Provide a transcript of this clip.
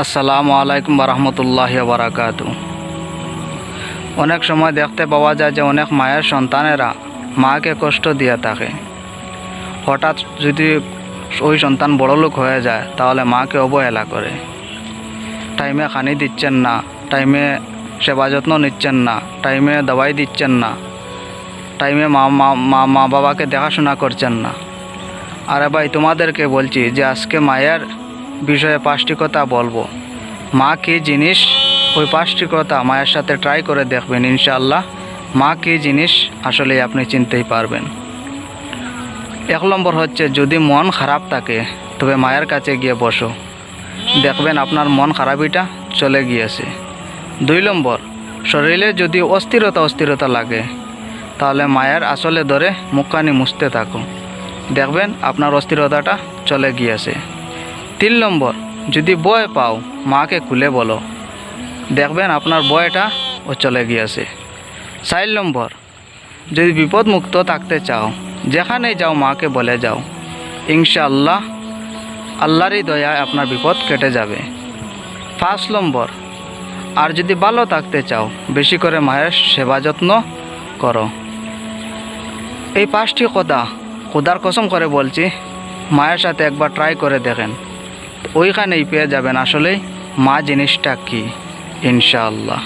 আসসালামু আলাইকুম রহমতুল্লাহ বারাকাত অনেক সময় দেখতে পাওয়া যায় যে অনেক মায়ের সন্তানেরা মাকে কষ্ট দিয়ে থাকে। হঠাৎ যদি ওই সন্তান বড় লোক হয়ে যায়, তাহলে মাকে অবহেলা করে। টাইমে খানি দিচ্ছেন না, টাইমে সেবা যত্ন নিচ্ছেন না, টাইমে দাবাই দিচ্ছেন না, টাইমে মা মা মা বাবাকে দেখাশোনা করছেন না। আরে ভাই, তোমাদেরকে বলছি যে আজকে মায়ের বিষয়ে পাঁচটি কথা বলব। মা কী জিনিস? ওই পাঁচটি কথা মায়ের সাথে ট্রাই করে দেখবেন, ইনশাআল্লাহ। মা কী জিনিস? আসলে আপনি চিনতেই পারবেন। এক নম্বর হচ্ছে, যদি মন খারাপ থাকে, তবে মায়ের কাছে গিয়ে বসো। দেখবেন আপনার মন খারাপিটা চলে গিয়েছে। দুই নম্বর, শরীরে যদি অস্থিরতা অস্থিরতা লাগে, তাহলে মায়ের আসলে ধরে মুখখানি মুছতে থাকো। দেখবেন আপনার অস্থিরতাটা চলে গিয়েছে। তিন নম্বর। যদি বয় পাও, মাকে খুলে বলো। দেখবেন আপনার বয়টা ও চলে গিয়েছে। চার নম্বর, যদি বিপদমুক্ত থাকতে চাও যেখানেই যাও মাকে বলে যাও। ইনশাআল্লাহ, আল্লাহরই দয়ায় আপনার বিপদ কেটে যাবে। পাঁচ নম্বর, আর যদি ভালো থাকতে চাও, বেশি করে মায়ের সেবা যত্ন করো। এই পাঁচটি কথা খোদার কসম করে বলছি, মায়ের সাথে একবার ট্রাই করে দেখেন। ওইখানেই পেয়ে যাবেন আসলে মা জিনিসটা কি ইনশাআল্লাহ।